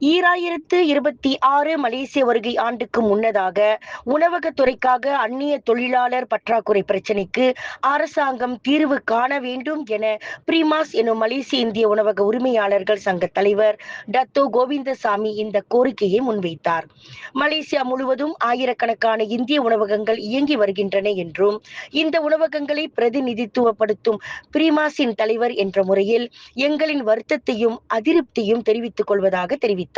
ஈராயிரத்து இருபத்தி ஆறு மலேசிய வருகை ஆண்டுக்கு முன்னதாக உணவகத்துறைக்காக அந்நிய தொழிலாளர் பற்றாக்குறை பிரச்சினைக்கு அரசாங்கம் தீர்வு காண வேண்டும் என பிரிமாஸ் எனும் மலேசிய இந்திய உணவக உரிமையாளர்கள் சங்க தலைவர் டத்தோ கோவிந்தசாமி இந்த கோரிக்கையை முன்வைத்தார். மலேசியா முழுவதும் ஆயிரக்கணக்கான இந்திய உணவகங்கள் இயங்கி வருகின்றன என்றும் இந்த உணவகங்களை பிரதிநிதித்துவப்படுத்தும் பிரிமாஸின் தலைவர் என்ற முறையில் எங்களின் வருத்தத்தையும் அதிருப்தியும் தெரிவித்துக் கொள்வதாக தெரிவித்தார்.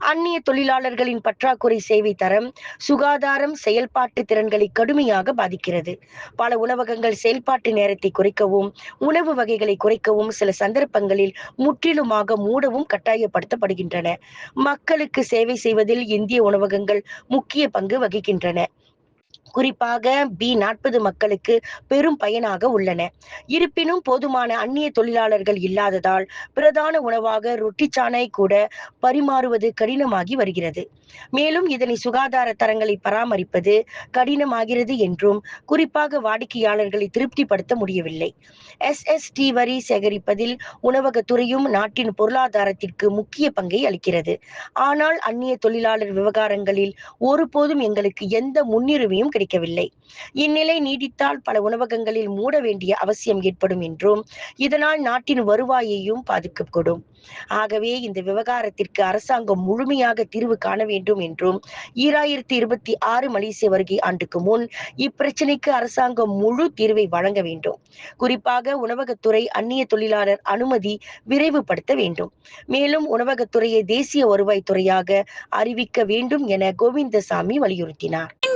அந்நிய தொழிலாளர்களின் பற்றாக்குறை சேவை தரம் சுகாதாரம் செயல்பாட்டு திறன்களை கடுமையாக பாதிக்கிறது. பல உணவகங்கள் செயல்பாட்டு நேரத்தை குறைக்கவும் உணவு வகைகளை குறைக்கவும் சில சந்தர்ப்பங்களில் முற்றிலுமாக மூடவும் கட்டாயப்படுத்தப்படுகின்றன. மக்களுக்கு சேவை செய்வதில் இந்திய உணவகங்கள் முக்கிய பங்கு வகிக்கின்றன. குறிப்பாக பி நாற்பது மக்களுக்கு பெரும் பயனாக உள்ளன. இருப்பினும் போதுமான அந்நிய தொழிலாளர்கள் இல்லாததால் பிரதான உணவாக ரொட்டி சாணை கூட பரிமாறுவது கடினமாகி வருகிறது. மேலும் இதனை சுகாதார தரங்களை பராமரிப்பது கடினமாகிறது என்றும் குறிப்பாக வாடிக்கையாளர்களை திருப்திப்படுத்த முடியவில்லை. எஸ்எஸ்டி வரி சேகரிப்பதில் உணவகத்துறையும் நாட்டின் பொருளாதாரத்திற்கு முக்கிய பங்கை அளிக்கிறது. ஆனால் அந்நிய தொழிலாளர் விவகாரங்களில் ஒருபோதும் எங்களுக்கு எந்த முன்னுரிமையும் கிடைக்கவில்லை இந்நிலை நீடித்தால் பல உணவகங்களில் மூட வேண்டிய அவசியம் ஏற்படும் என்றும் இதனால் நாட்டின் வருவாயையும் பாதிக்கக்கூடும் ஆகவே இந்த விவகாரத்திற்கு அரசாங்கம் முழுமையாக தீர்வு காண வேண்டும் என்றும் ஈராயிரத்தி இருபத்தி ஆறு மலேசிய வருகை ஆண்டுக்கு முன் இப்பிரச்சனைக்கு அரசாங்கம் முழு தீர்வை வழங்க வேண்டும். குறிப்பாக உணவகத்துறை அந்நிய தொழிலாளர் அனுமதி விரைவுபடுத்த வேண்டும். மேலும் உணவகத்துறையை தேசிய வருவாய் துறையாக அறிவிக்க வேண்டும் என கோவிந்தசாமி வலியுறுத்தினார்.